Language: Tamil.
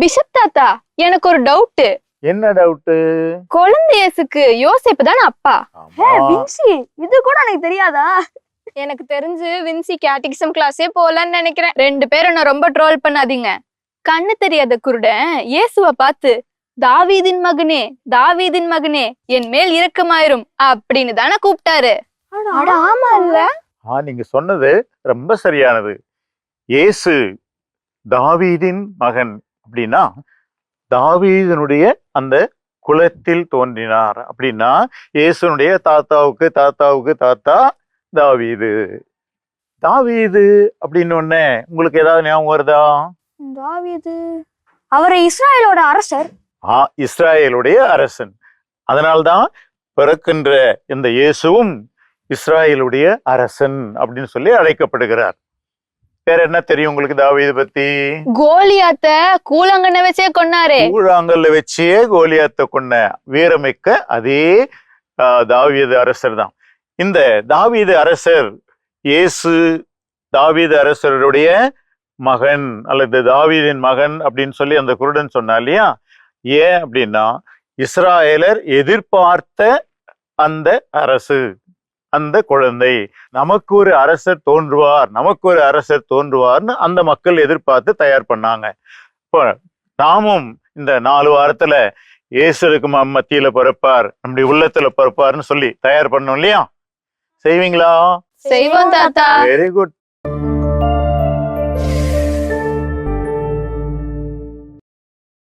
பிஷப் தாத்தா எனக்கு ஒரு டவுட் என்ன டவுட்டு குழந்தை இயேசுக்கு யோசேப்பு தானே அப்பா வின்சி இது கூட எனக்கு தெரியாதா? எனக்கு தெரிஞ்சு வின்சி கேட்டிகிசம் கிளாஸே போலன்னு நினைக்கிறேன். ரெண்டு பேரும் என்ன ரொம்ப ட்ரோல் பண்ணாதீங்க. கண்ணு தெரியாத குருடன் இயேசுவ பார்த்து தாவீதின் மகனே தாவீதின் மகனே என் மேல் இரக்கமாயிரும் அப்படின்னு தானே கூப்பிட்டாரு. அட ஆமா இல்ல. ஆ நீங்க சொன்னது ரொம்ப சரியானது. இயேசு தாவீதின் மகன் அப்படின்னா தாவீதனுடைய அந்த குலத்தில் தோன்றினார். அப்படின்னா இயேசுனுடைய தாத்தாவுக்கு தாத்தாவுக்கு தாத்தா தாவீது. தாவீது அப்படின்னு உடனே உங்களுக்கு ஏதாவது ஞாபகம் வருதா? தாவீது. அவர் இஸ்ராயலோட அரசர். ஆ இஸ்ராயேலுடைய அரசன். அதனால்தான் பிறக்கின்ற இந்த இயேசுவும் இஸ்ராயேலுடைய அரசன் அப்படின்னு சொல்லி அழைக்கப்படுகிறார். வேற என்ன தெரியும் உங்களுக்கு தாவீது பத்தி? கோலியாத்த கூழாங்கண்ண வச்சே கொன்னாரே. கூழாங்கல்ல வச்சே கோலியாத்த கொண்ட வீரமிக்க அதே தாவீது அரசர் தான். இந்த தாவீது அரசர் இயேசு தாவீது அரசருடைய மகன் அல்லது தாவீதின் மகன் அப்படின்னு சொல்லி அந்த குருடன் சொன்னா இல்லையா? ஏன் அப்படின்னா இஸ்ராயலர் எதிர்பார்த்த அந்த அரசு. அந்த குழந்தை நமக்கு ஒரு அரசர் தோன்றுவார் நமக்கு ஒரு அரசர் தோன்றுவார்னு அந்த மக்கள் எதிர்பார்த்து தயார் பண்ணாங்க. இப்போ நாமும் இந்த நாலு வாரத்துல இயேசுக்கு மத்தியில பிறப்பார் நம்முடைய உள்ளத்துல பிறப்பார்னு சொல்லி தயார் பண்ணோம் இல்லையா? செய்வீங்களா? செய்வோம் தாத்தா. Very good